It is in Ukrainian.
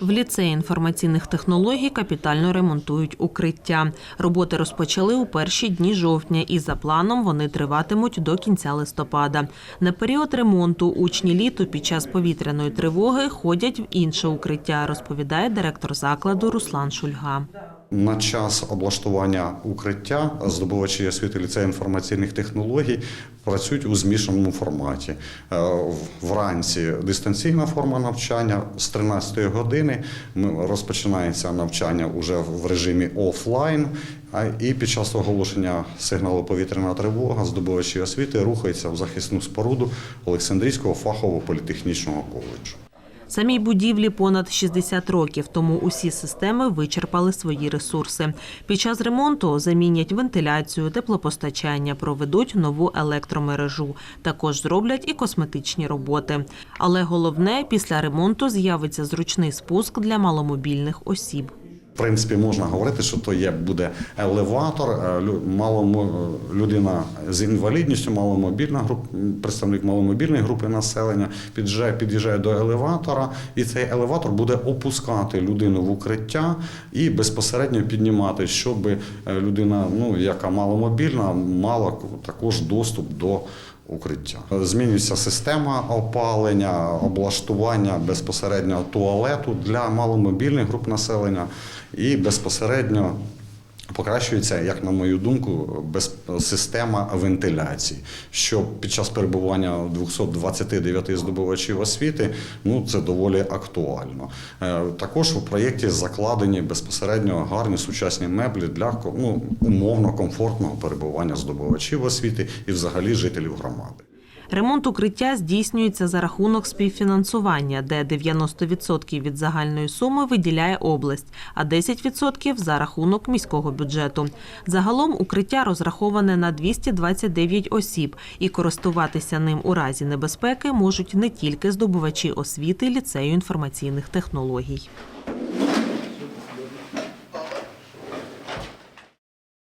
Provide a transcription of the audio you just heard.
В ліцеї інформаційних технологій капітально ремонтують укриття. Роботи розпочали у перші дні жовтня, і за планом вони триватимуть до кінця листопада. На період ремонту учні літу під час повітряної тривоги ходять в інше укриття, розповідає директор закладу Руслан Шульга. На час облаштування укриття здобувачі освіти ліцею інформаційних технологій працюють у змішаному форматі. Е, Вранці дистанційна форма навчання з 13 години розпочинається навчання уже в режимі офлайн. а І під час оголошення сигналу повітряна тривога здобувачі освіти рухаються в захисну споруду Олександрійського фахового політехнічного коледжу. Самій будівлі понад 60 років, тому усі системи вичерпали свої ресурси. Під час ремонту замінять вентиляцію, теплопостачання, проведуть нову електромережу. Також зроблять і косметичні роботи. Але головне, після ремонту з'явиться зручний спуск для маломобільних осіб. Принципі, можна говорити, що то є буде елеватор. е, людина з інвалідністю, маломобільна груп, представник маломобільної групи населення під'їжджає, під'їжджає до елеватора, і цей елеватор буде опускати людину в укриття і безпосередньо піднімати, щоб е, людина, ну яка маломобільна, мала також доступ до. Укриття. Змінюється система опалення, облаштування безпосередньо туалету для маломобільних груп населення і безпосередньо покращується, як на мою думку, без система вентиляції. Що під час перебування 229 здобувачів освіти, ну це доволі актуально. Е, Також у проєкті закладені безпосередньо гарні сучасні меблі для ну, умовно комфортного перебування здобувачів освіти і взагалі жителів громади. Ремонт укриття здійснюється за рахунок співфінансування, де 90% від загальної суми виділяє область, а 10% за рахунок міського бюджету. Загалом укриття розраховане на 229 осіб, і користуватися ним у разі небезпеки можуть не тільки здобувачі освіти ліцею інформаційних технологій.